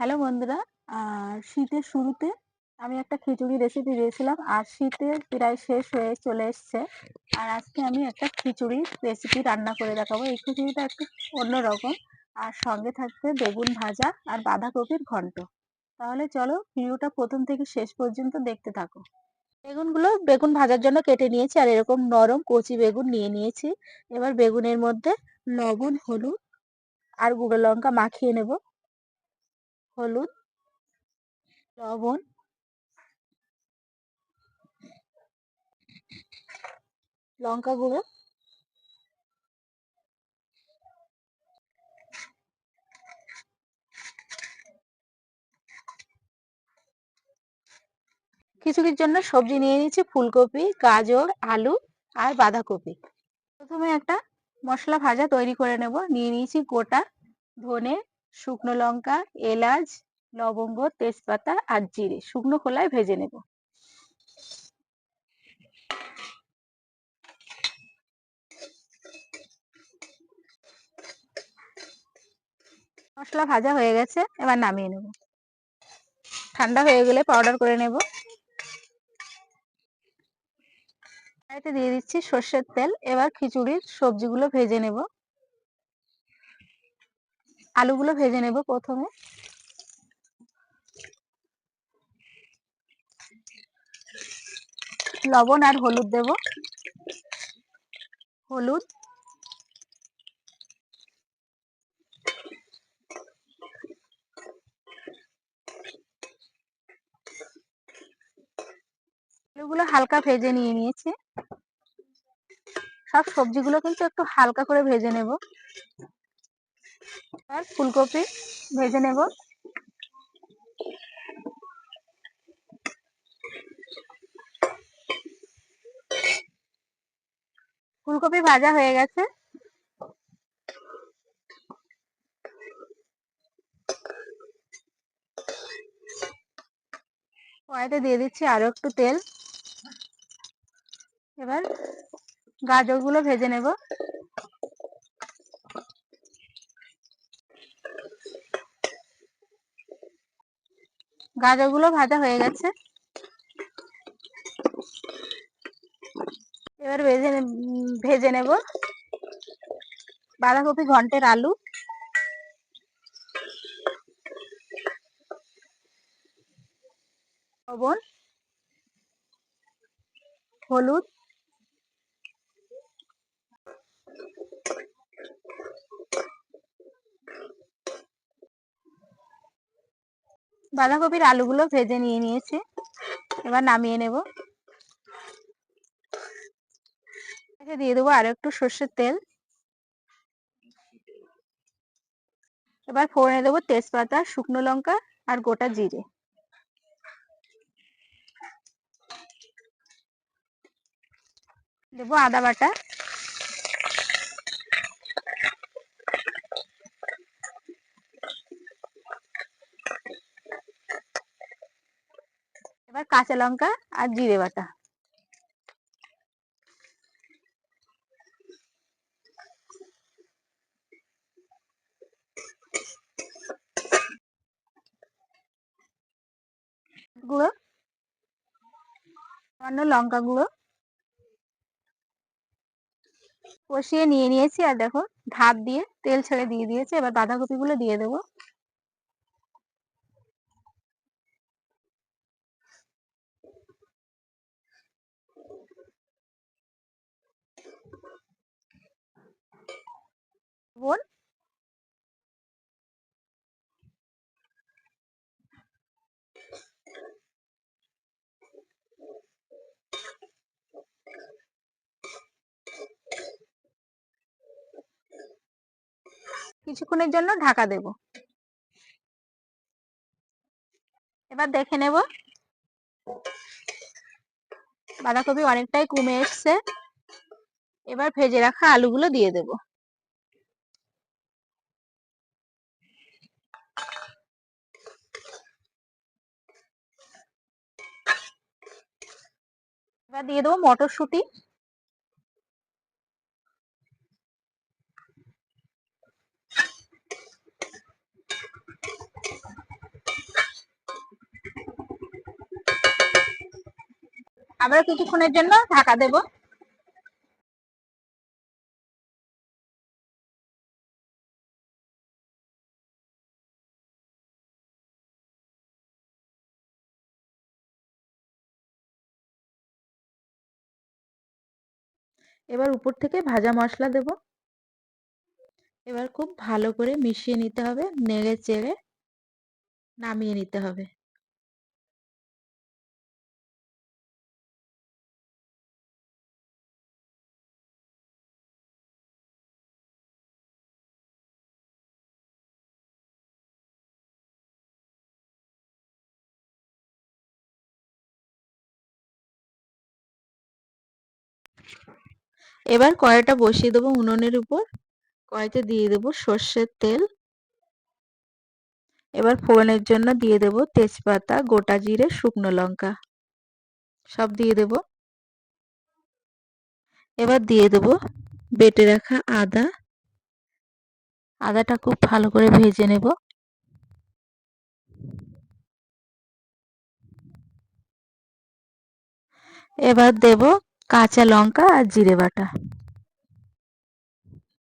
Hello বন্ধুরা শীতের শুরুতে আমি একটা খিচুড়ি রেসিপি দিয়েছিলাম। আর শীতের প্রায় শেষ হয়ে চলে এসছে। আর আজকে আমি একটা খিচুড়ির রেসিপি রান্না করে দেখাবো। এই খিচুড়িটা একটু অন্যরকম। আর সঙ্গে থাকবে বেগুন ভাজা আর বাঁধাকপির ঘন্ট। তাহলে চলো ভিডিওটা প্রথম থেকে শেষ পর্যন্ত দেখতে থাকো। বেগুনগুলো বেগুন ভাজার জন্য কেটে নিয়েছি। আর এরকম নরম কচি বেগুন নিয়ে নিয়েছি। এবার বেগুনের মধ্যে লবণ, হলুদ আর গুঁড়ো লঙ্কা মাখিয়ে নেব। হলুদ, লবণ লঙ্কা গুঁড়ো খিচুড়ির জন্য সবজি নিয়ে নিয়েছি ফুলকপি, গাজর, আলু আর বাঁধাকপি। প্রথমে একটা মশলা ভাজা তৈরি করে নেব। নিয়ে নিয়েছি গোটা ধনে শুকনো লঙ্কা, এলাচ, লবঙ্গ, তেজপাতা আর জিরে। শুকনো খোলায় ভেজে নেব। মশলা ভাজা হয়ে গেছে, এবার নামিয়ে নেব। ঠান্ডা হয়ে গেলে পাউডার করে নেব। দিয়ে দিচ্ছি সর্ষের তেল। এবার খিচুড়ির সবজিগুলো ভেজে নেব। আলুগুলো ভেজে নেব প্রথমে। লবণ আর হলুদ দেব। হলুদ। আলুগুলো হালকা ভেজে নিয়ে নিয়েছি। সব সবজিগুলো কিন্তু একটু হালকা করে ভেজে নেব। আর ফুলকপি ভেজে নেব। ফুলকপি ভাজা হয়ে গেছে। কড়াইতে দিয়ে দিচ্ছি আরও একটু তেল। এবার গাজরগুলো ভেজে নেব। গাজরগুলো ভাজা হয়ে গেছে। এবার ভেজে ভেজে নেব। বাঁধাকপি ঘন্টের আলু। লবণ। হলুদ। বাঁধাকপির আলুগুলো ভেজে নিয়ে নিয়েছি। এবার নামিয়ে নেব। দিয়ে দেবো আরও একটু সর্ষের তেল। এবার ফোড়নে দেবো তেজপাতা, শুকনো লঙ্কা আর গোটা জিরে। দেবো আদা বাটা। এবার কাঁচা লঙ্কা আর জিরে বাটা। গুঁড়ো, সামান্য লঙ্কা গুঁড়ো। কষিয়ে নিয়ে নিয়েছি আর দেখো ধাপ দিয়ে তেল ছেড়ে দিয়ে দিয়েছে। এবার বাঁধাকপি গুলো দিয়ে দেবো। বোন? কিছুক্ষণের জন্য ঢাকা দেব। এবার দেখে নেব। বাঁধাকপি অনেকটাই কমে এসছে। এবার ভেজে রাখা আলুগুলো দিয়ে দেব। এটা দিয়ে দেবো মটরশুঁটি। আবার কিছুক্ষণের জন্য ঢাকা দেবো। এবার উপর থেকে ভাজা মশলা দেব। এবার খুব ভালো করে মিশিয়ে নিতে হবে, নেড়ে চেড়ে নামিয়ে নিতে হবে। এবার কড়াইটা বসিয়ে দেবো উনুনের উপর। কড়াইতে দিয়ে দেবো সর্ষের তেল। এবার ফোড়নের জন্য দিয়ে দেব তেজপাতা, গোটা জিরে, শুকনো লঙ্কা। সব দিয়ে দেব। এবার দিয়ে দেব বেটে রাখা আদা। আদাটা খুব ভালো করে ভেজে নেব। এবার দেব কাঁচা লঙ্কা আর জিরে বাটা।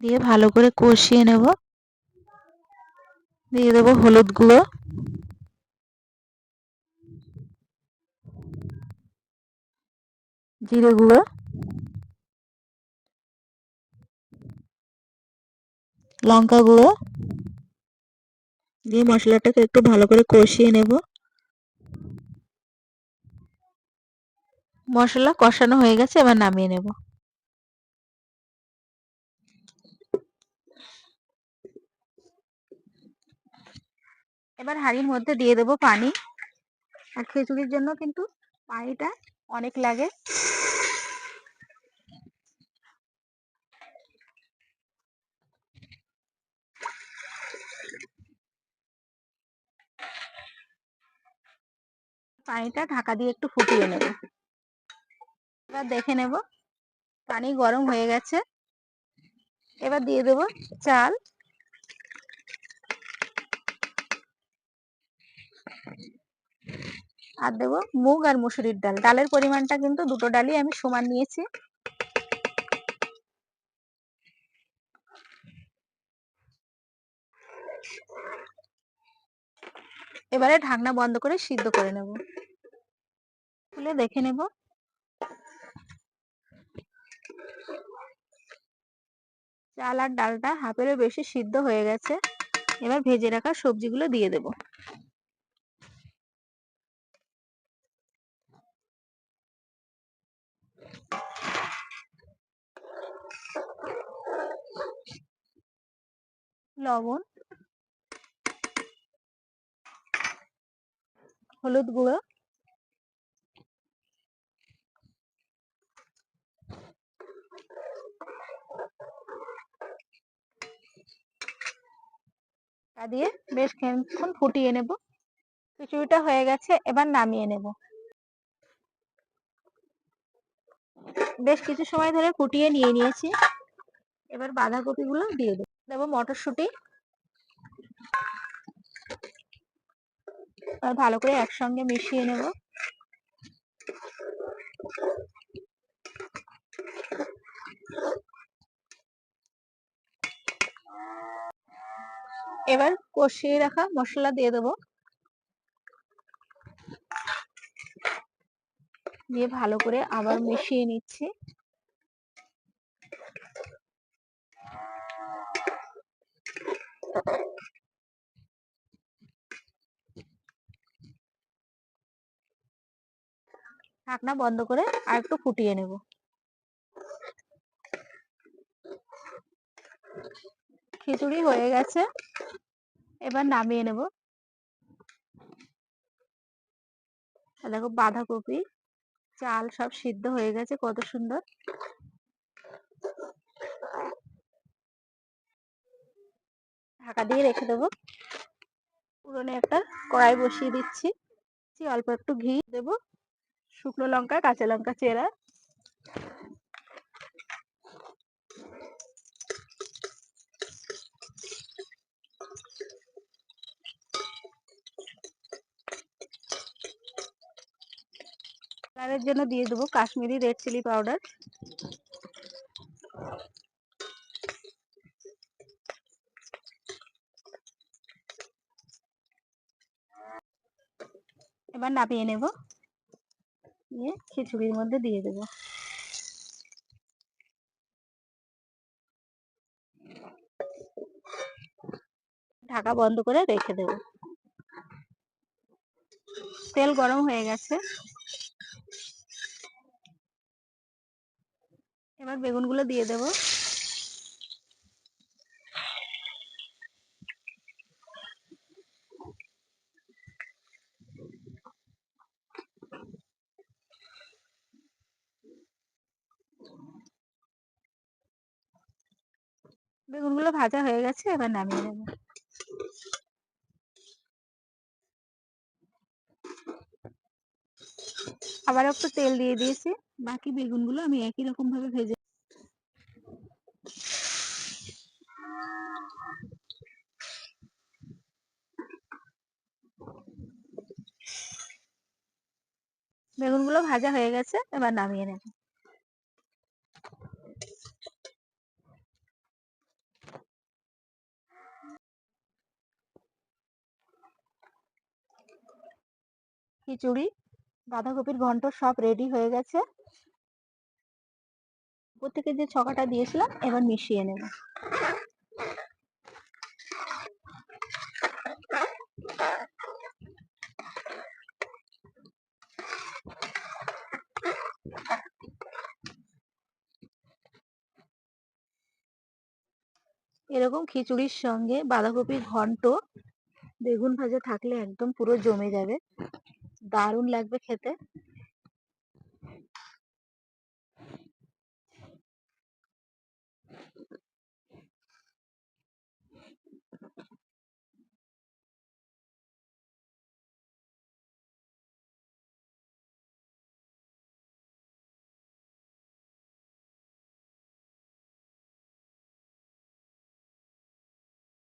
দিয়ে ভালো করে কষিয়ে নেব। দিয়ে দেবো হলুদ গুঁড়ো। জিরে গুঁড়ো। লঙ্কা গুঁড়ো। দিয়ে মশলাটাকে একটু ভালো করে কষিয়ে নেব। মশলা কষানো হয়ে গেছে, এবার নামিয়ে নেব। এবার হাঁড়ির মধ্যে দিয়ে দেবো পানি। আর খিচুড়ির জন্য কিন্তু পানিটা অনেক লাগে। পানিটা ঢাকা দিয়ে একটু ফুটিয়ে নেব। এবার দেখে নেব। পানি গরম হয়ে গেছে। এবার দিয়ে দেব চাল। আর দেবো মুগ আর মুসুরির ডাল। ডালের পরিমাণটা কিন্তু দুটো ডালই আমি সমান নিয়েছি। এবারে ঢাকনা বন্ধ করে সিদ্ধ করে নেব। খুলে দেখে নেব। চাল আর ডালটা হাফেরও বেশি সিদ্ধ হয়ে গেছে। এবার ভেজে রাখা সবজিগুলো দিয়ে দেব। লবণ, হলুদ গুঁড়ো দিয়ে বেশ কিছুক্ষণ ফুটিয়ে নেব। খিচুড়িটা হয়ে গেছে, এবার নামিয়ে নেব। বেশ কিছু সময় ধরে ফুটিয়ে নিয়ে নিয়েছি। এবার বাঁধাকপি গুলো দিয়ে দেবো। দেবো মটরশুঁটি। আর ভালো করে একসঙ্গে মিশিয়ে নেব। এবার কষিয়ে রাখা মশলা দিয়ে দেবো। দিয়ে ভালো করে আবার মিশিয়ে নিচ্ছি। ঢাকনা বন্ধ করে আর একটু ফুটিয়ে নেব। খিচুড়ি হয়ে গেছে। এবার নামিয়ে নেব। দেখো বাঁধাকপি, চাল সব সিদ্ধ হয়ে গেছে, কত সুন্দর। ঢাকা দিয়ে রেখে দেবো। পুরনে একটা কড়াই বসিয়ে দিচ্ছি। অল্প একটু ঘি দেব। শুকনো লঙ্কা, কাঁচা লঙ্কা, চেরা। কালারের জন্য দিয়ে দেবো কাশ্মীরি রেড চিলি পাউডার। এবার নামিয়ে নেব। নিয়ে খিচুড়ির মধ্যে দিয়ে দেব। ঢাকা বন্ধ করে রেখে দেব। তেল গরম হয়ে গেছে। এবার বেগুনগুলো দিয়ে দেব। বেগুনগুলো ভাজা হয়ে গেছে, এবার নামিয়ে নেব। আবার একটু তেল দিয়ে দিয়েছি, বাকি বেগুনগুলো আমি একই রকম ভাবে ভেজে বেগুনগুলো ভাজা হয়ে গেছে, এবার নামিয়ে নেব। খিচুড়ি, বাঁধাকপির ঘন্ট সব রেডি হয়ে গেছে। উপর থেকে যে ছকাটা দিয়েছিলাম, এবার মিশিয়ে নেব। এরকম খিচুড়ির সঙ্গে বাঁধাকপির ঘন্ট, বেগুন ভাজা থাকলে একদম পুরো জমে যাবে। দারুণ লাগবে খেতে।